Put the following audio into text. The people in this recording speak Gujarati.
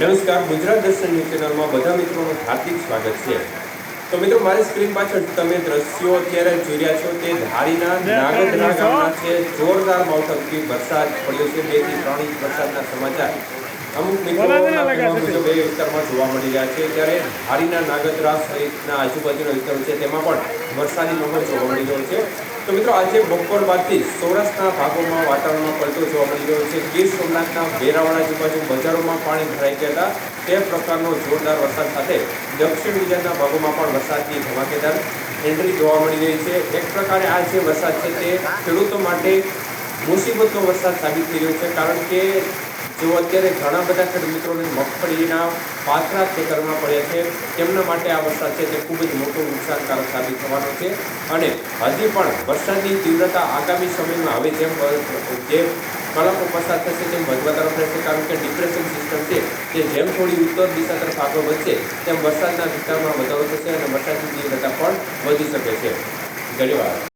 નમસ્કાર ગુજરાત દર્શન ન્યૂઝ ચેનલમાં બધા મિત્રોનું હાર્દિક સ્વાગત છે. તો મિત્રો મારી સ્ક્રીન પાછળ તમે દ્રશ્યો અત્યારે જોઈ રહ્યા છો. તે ધારીના નાગદરા ગામના છે. જોરદાર માવઠકથી વરસાદ પડ્યો છે. બેથી ત્રણ ઇંચ વરસાદના સમાચાર અમુક મિત્રો બે વિસ્તારમાં જોવા મળી રહ્યા છે. ત્યારે હારીના નાગદરા સહિતના આજુબાજુના વિસ્તારો છે તેમાં પણ વરસાદી માહોલ જોવા મળી રહ્યો છે. તો મિત્રો આજે બપોર બાદથી સૌરાષ્ટ્રના ભાગોમાં વાતાવરણમાં પલટો જોવા મળી રહ્યો છે. ગીર સોમનાથના વેરાવળ આજુબાજુ બજારોમાં પાણી ભરાઈ ગયા હતા. તે પ્રકારનો જોરદાર વરસાદ સાથે દક્ષિણ ગુજરાતના ભાગોમાં પણ વરસાદની ધમાકેદાર એન્ટ્રી જોવા મળી રહી છે. એક પ્રકારે આ જે વરસાદ છે તે ખેડૂતો માટે મુસીબતનો વરસાદ સાબિત થઈ રહ્યો છે કારણ કે જો અત્યારે ઘણા બધા ખેડૂત મિત્રોને મગફળીના પાત્રા ખેતરમાં પડ્યા છે, તેમના માટે આ વરસાદ છે તે ખૂબ જ મોટો નુકસાનકારક સાબિત થવાનો છે. અને હજી પણ વરસાદની તીવ્રતા આગામી સમયમાં હવે જેમ જે કલાકો પસાર થશે તેમ વધવા તરફ રહેશે, કારણ કે ડિપ્રેશન સિસ્ટમ છે તે જેમ થોડી ઉત્તર દિશા તરફ આગળ વધશે, તેમ વરસાદના વિસ્તારમાં વધારો થશે અને વરસાદની તીવ્રતા પણ વધી શકે છે. ધન્યવાદ.